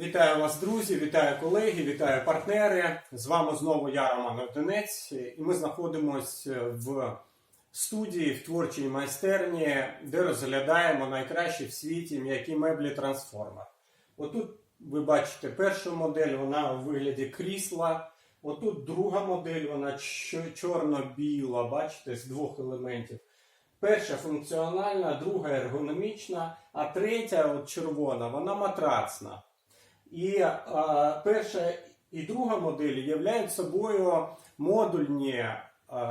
Вітаю вас, друзі, вітаю колеги, вітаю партнери. З вами знову я, Роман Одинець, і ми знаходимося в студії в творчій майстерні, де розглядаємо найкращі в світі м'які меблі трансформер. Отут ви бачите першу модель, вона у вигляді крісла. Отут друга модель, вона чорно-біла, бачите, з двох елементів. Перша функціональна, друга ергономічна, а третя, от червона, вона матрацна. І е, перша і друга моделі являють собою модульні е,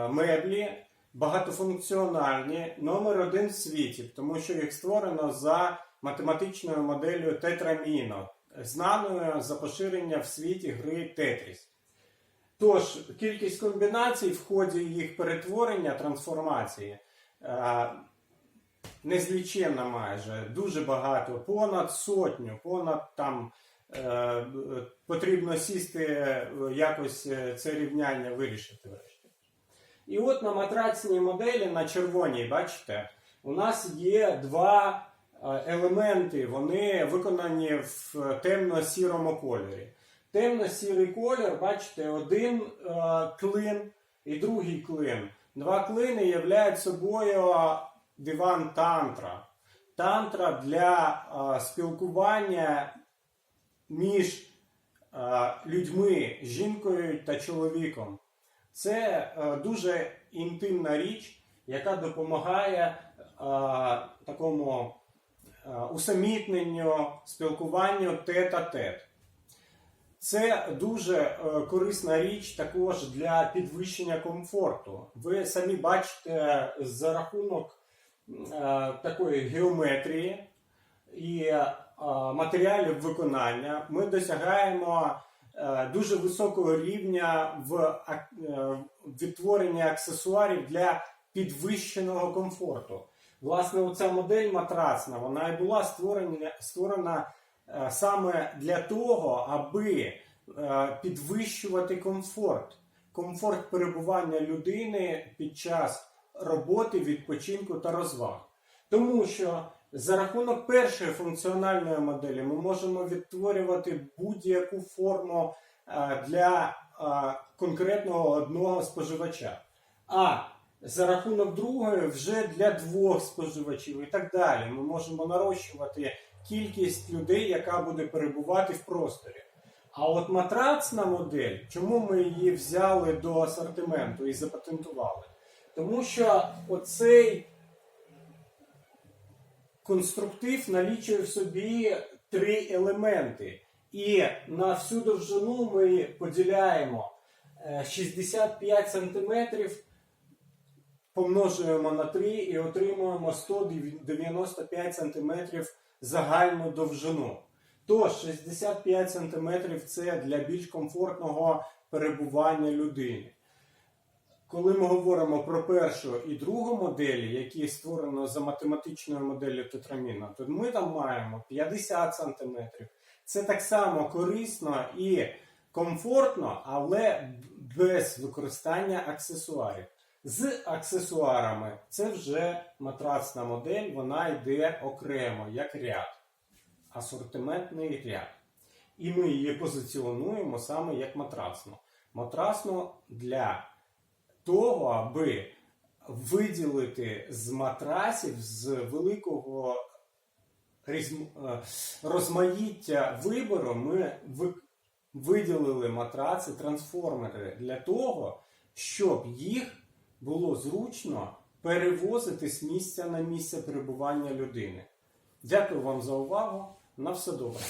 меблі, багатофункціональні, номер один в світі, тому що їх створено за математичною моделлю Тетраміно, знаною за поширення в світі гри Тетріс. Тож, кількість комбінацій в ході їх перетворення, трансформації е, незліченна майже, дуже багато, понад сотню, понад там потрібно сісти е, якось е, це рівняння вирішити. І от на матрацній моделі, на червоній, бачите, у нас є два е, елементи, вони виконані в темно-сірому кольорі. Темно-сірий колір, бачите, один е, клин і другий клин. Два клини являють собою диван тантра. Тантра для е, спілкування між е, людьми, жінкою та чоловіком. Це е, дуже інтимна річ, яка допомагає е, такому усамітненню, спілкуванню тет-а-тет. Це дуже корисна річ також для підвищення комфорту. Ви самі бачите за рахунок такої геометрії і матеріалів виконання ми досягаємо е, дуже високого рівня в е, відтворенні аксесуарів для підвищеного комфорту. Власне, оця модель матрасна, вона і була створена, створена е, саме для того, аби е, підвищувати комфорт, комфорт перебування людини під час роботи, відпочинку та розваг. Тому що за рахунок першої функціональної моделі ми можемо відтворювати будь-яку форму е, для е, конкретного одного споживача. А за рахунок другої вже для двох споживачів і так далі. Ми можемо нарощувати кількість людей, яка буде перебувати в просторі. А от матрацна модель, чому ми її взяли до асортименту і запатентували? Тому що оцей конструктив налічує в собі три елементи. І на всю довжину ми поділяємо е, 65 см, помножуємо на 3 і отримуємо 195 см загальну довжину. Тож 65 см це для більш комфортного перебування людини. Коли ми говоримо про першу і другу моделі, які створено за математичною моделлю тетраміна, то ми там маємо 50 см. Це так само корисно і комфортно, але без використання аксесуарів. З аксесуарами це вже матрацна модель, вона йде окремо, як ряд, асортиментний ряд. І ми її позиціонуємо саме як матрацну. Матрацну для того, аби виділити з матрасів з великого е, розмаїття вибору, ми виділили матраци трансформери для того, щоб їх було зручно перевозити з місця на місце перебування людини. Дякую вам за увагу. На все добре.